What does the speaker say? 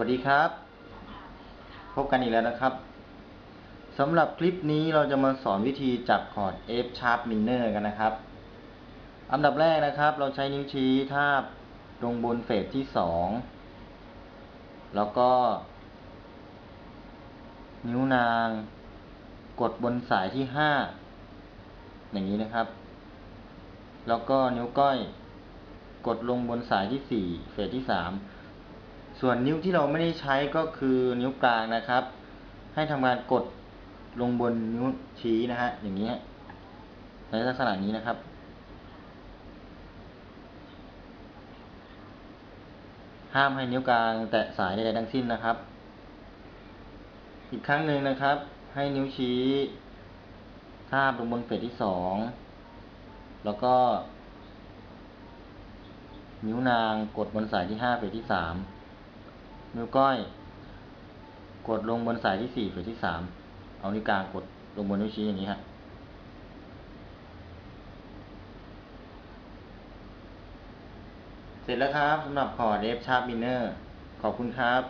วัสดีครับ พบกันอีกแล้วนะครับสำหรับคลิปนี้เราจะมาสอนวิธีจับคอร์ด F sharp minor กันนะครับ อันดับแรกนะครับ เราใช้นิ้วชี้ทาบลงบนเฟสที่สองแล้วก็ นิ้วนาง กดบนสายที่ห้าอย่างนี้นะครับ แล้วก็นิ้วก้อย กดลงบนสายที่สี่เฟสที่สาม ส่วนนิ้วที่เราไม่ได้ใช้ก็คือนิ้วกลางนะครับ ให้ทำการกดลงบนนิ้วชี้นะฮะอย่างนี้ในลักษณะนี้นะครับ ห้ามให้นิ้วกลางแตะสายใดๆทั้งสิ้นนะครับ อีกครั้งหนึ่งนะครับ ให้นิ้วชี้ทาบลงบนเฟสที่สองแล้วก็ นิ้วนางกดบนสายที่ห้าเฟสที่สาม นิ้วก้อย กดลงบนสายที่สี่เฟสที่สามเอานิ้วกลางกดลงบนนิ้วชี้อย่างนี้ฮะเสร็จแล้วครับสำหรับคอร์ด F sharp minor ขอบคุณครับ